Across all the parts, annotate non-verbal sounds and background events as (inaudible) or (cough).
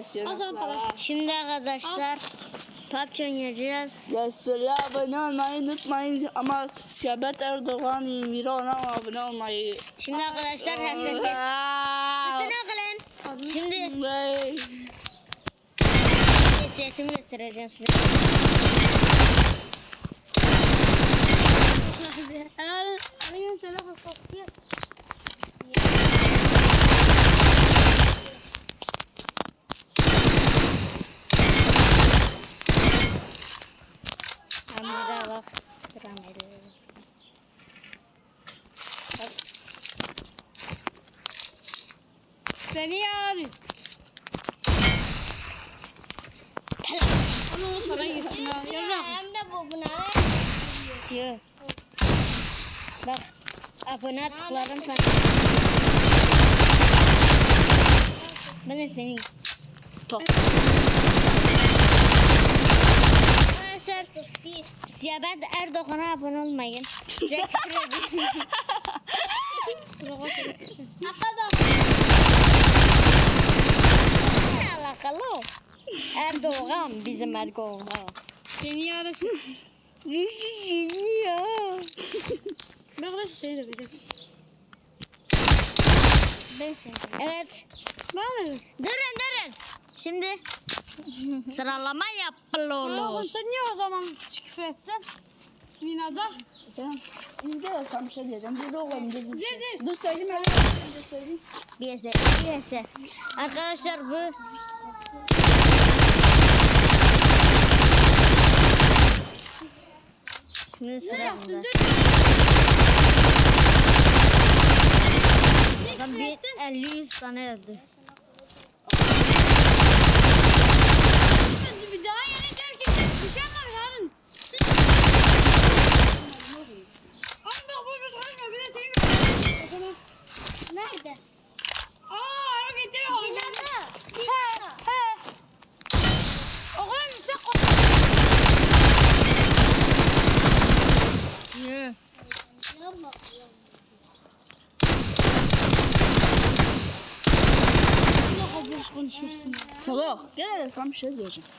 Hasan falan. Şimdi arkadaşlar PUBG oynayacağız. Gençlere abone olmayı unutmayın ama Siyabet Erdoğan 21 ona abone olmayı. Şimdi arkadaşlar hassasiyet. Wow. Sesini akılın. Şimdi hassasiyetimi göstereceğim size. Seni yarın. Ama o sana girsin ha. Yarın. Hem de bu buna Yok. Bak. Abone tıklarım sana. Ben de senin. Top. Arkadaşlar Siyabet Erdoğan'a abone olmayın. Size küfür. (laughs) Erdoğan bizim Erdoğan. Seni yarasın. (laughs) ya. Ben burası seni de vereceğim. Ben seni. Evet. Ben. Durun durun. Şimdi (laughs) sıralama Oğlum yapılıyor. sen niye o zaman küfür ettin? Binada. Sen izle ya sana bir şey diyeceğim. Dur oğlum dur. Dur, dur. dur söyleyeyim öyle. Dur söyleyeyim. Bir eser, bir eser. Arkadaşlar bu Şimdi sıra bunda. Adam bir 50 100 tane yazdı. Bir daha yere terk Bir şey yapmamış Harun. Abi bak bu bir konuşma. Bir de seni göstereyim. O zaman. Nerede? Aa Harun gitti mi? Binada. He. He. O kadar yüksek Konuşursun. Salak. Gel hele sana bir şey diyeceğim.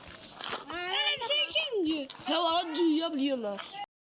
Öyle bir şey kim diyor? Ya valla duyabiliyorlar.